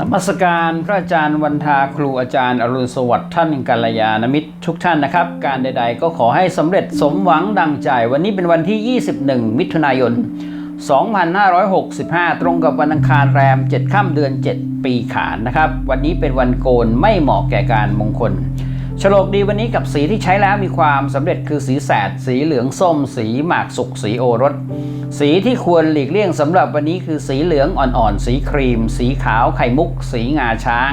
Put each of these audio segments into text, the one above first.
นมัสการพระอาจารย์วันทาครูอาจารย์อรุณสวัสดิ์ท่านกัลยาณมิตรทุกท่านนะครับ การใด ๆ ก็ขอให้สำเร็จสมหวังดังใจ วันนี้เป็นวันที่ 21 มิถุนายน 2565 ตรงกับวันอังคารแรม 7 ค่ำเดือน 7 ปีขานนะครับ วันนี้เป็นวันโกนไม่เหมาะแก่การมงคล ฉลกดีวันนี้กับสีที่ใช้แล้วมีความสำเร็จคือสีแสด สีเหลืองส้ม สีหมากสุกสีโอรส สีที่ควรหลีกเลี่ยงสำหรับวันนี้คือสีเหลืองอ่อนๆ สีครีม สีขาวไข่มุก สีงาช้าง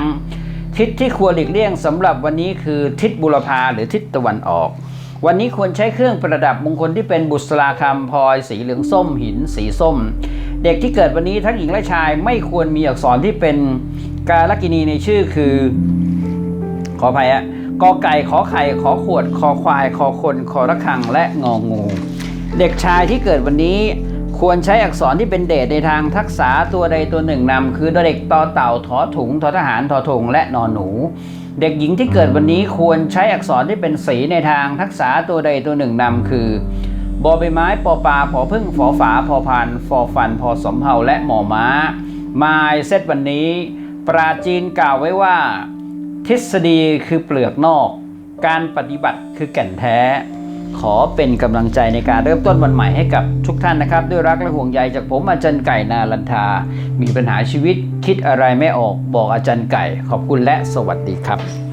ทิศที่ควรหลีกเลี่ยงสำหรับวันนี้คือทิศบุรพาหรือทิศตะวันออก วันนี้ควรใช้เครื่องประดับมงคลที่เป็นบุษราคำพลอย สีเหลืองส้ม หิน สีส้ม เด็กที่เกิดวันนี้ทั้งหญิงและชายไม่ควรมีอักษรที่เป็นกาลกินีในชื่อคือ ขออภัยฮะ กอไก่ขอไข่ขอขวดคอควายคอคนคอระฆังและงองู เด็กชายที่เกิดวันนี้ควรใช้อักษรที่เป็นเดชในทางทักษะตัวใดตัวหนึ่งนำคือเด็กตอเต่าทอถุงทอทหารทอทงและนอนหนู เด็กหญิงที่เกิดวันนี้ควรใช้อักษรที่เป็นสีในทางทักษะตัวใดตัวหนึ่งนำคือบอใบไม้ปอปลาผอพึ่งฝอฝาพอพานฟอฟันพอสมเภาและหมอม้าไมายเซตวันนี้ ปราจีนกล่าวไว้ว่า ทฤษฎีคือเปลือกนอก การปฏิบัติคือแก่นแท้ ขอเป็นกำลังใจในการเริ่มต้นวันใหม่ให้กับทุกท่านนะครับ ด้วยรักและห่วงใยจากผมอาจารย์ไก่นาลันทา มีปัญหาชีวิตคิดอะไรไม่ออกบอกอาจารย์ไก่ ขอบคุณและสวัสดีครับ